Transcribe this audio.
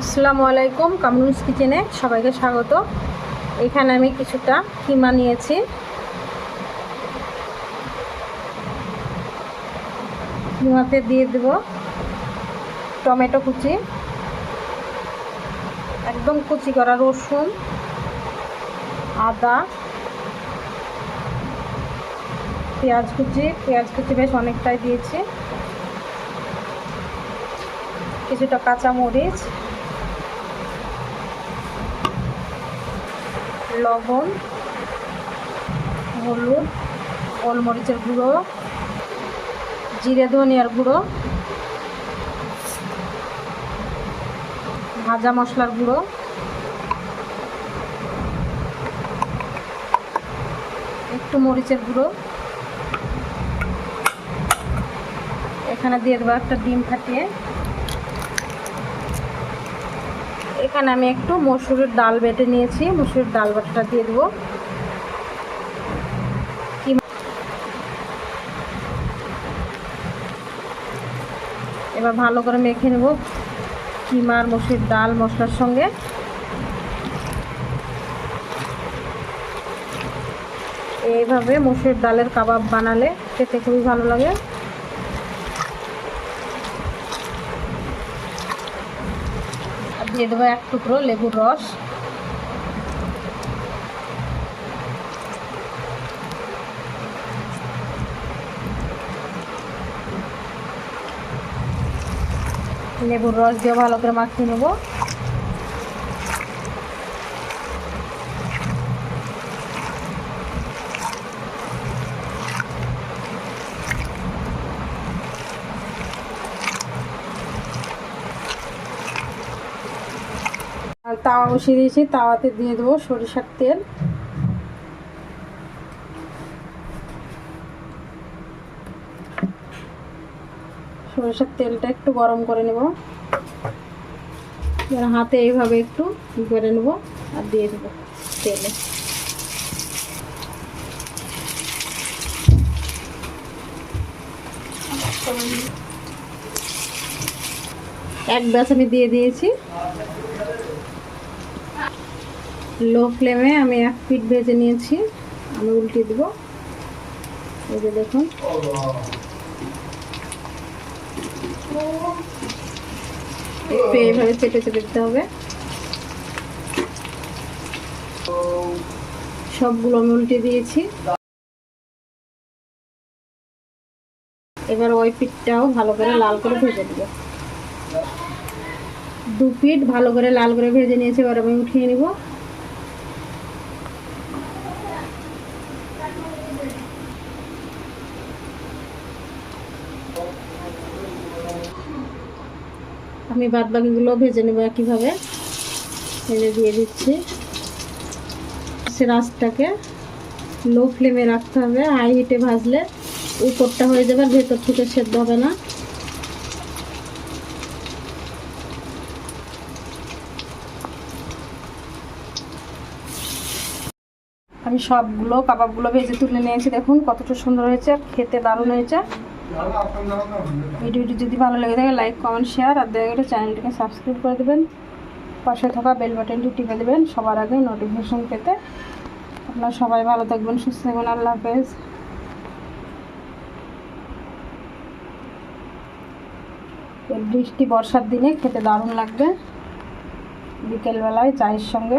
আসসালামু আলাইকুম কামরুন্স কিচেনে সবাইকে স্বাগত। এখানে আমি কিছুটা কিমা নিয়েছি। কিমাতে দিয়ে দেব টমেটো কুচি, একদম কুচি করা রসুন, আদা, পেঁয়াজ কুচি। পেঁয়াজ কুচি বেশ অনেকটাই দিয়েছি। কিছুটা কাঁচা লবণ, হলুদ, গোলমরিচের গুঁড়ো, জিরে ধনিয়ার গুঁড়ো, ভাজা মশলার গুঁড়ো, একটু মরিচের গুঁড়ো। এখানে দিয়ে দেবো একটা ডিম ফাটিয়ে। এখানে আমি একটু মসুরের ডাল বেটে নিয়েছি। মসুরের ডাল বাটাটা দিয়ে দেবো। এবার ভালো করে মেখে নেব। কিমার মসুর ডাল মশলার সঙ্গে। এইভাবে মসুর ডালের কাবাব বানালে খেতে খুবই ভালো লাগে। দিয়ে দেবো এক টুকরো লেবুর রস। লেবুর রস দিয়ে ভালো করে মাখিয়ে নেব। আর তাওয়া বসিয়ে দিয়েছি। তাওয়াতে দিয়ে দেবো সরিষার তেল। সরিষার তেলটা একটু গরম করে নেব। হাতে এইভাবে একটু করে নেব আর দিয়ে দেবো তেলে। এক ব্যাচ আমি দিয়ে দিয়েছি। লো ফ্লেমে আমি এক পিট ভেজে নিয়েছি। আমি উল্টে দেবো। এই দেখুন। একটু এইভাবে চেপে চেপে দিতে হবে। সবগুলো আমি উল্টে দিয়েছি। এবার ওই পিঠটাও ভালো করে লাল করে ভেজে দেবো দু পিঠ ভালো করে লাল করে ভেজে নিয়েছি, এবার আমি উঠিয়ে নিব। আমি বাদ বাকিগুলো ভেজে নেব একইভাবে। ভেজে দিয়ে দিচ্ছি। সে রাসটাকে লো ফ্লেমে রাখতে হবে। হাই হিটে ভাজলে উপরটা হয়ে যাবে আর ভেতর থেকে সেদ্ধ হবে না। আমি সবগুলো, কাবাবগুলো ভেজে তুলে নিয়েছি। দেখুন কতটা সুন্দর হয়েছে, আর খেতে দারুণ হয়েছে। ভিডিওটি যদি ভালো লেগে থাকে লাইক কমেন্ট শেয়ার আর দয়া করে চ্যানেলটিকে সাবস্ক্রাইব করে দেবেন। পাশে থাকা বেল বাটনটি টিপে দেবেন, সবার আগে নোটিফিকেশন পেতে। আপনারা সবাই ভালো থাকবেন, সুস্থ থাকবেন, আল্লাহ হাফেজ। বৃষ্টি, বর্ষার দিনে খেতে দারুণ লাগবে। বিকেলবেলায় চায়ের সঙ্গে।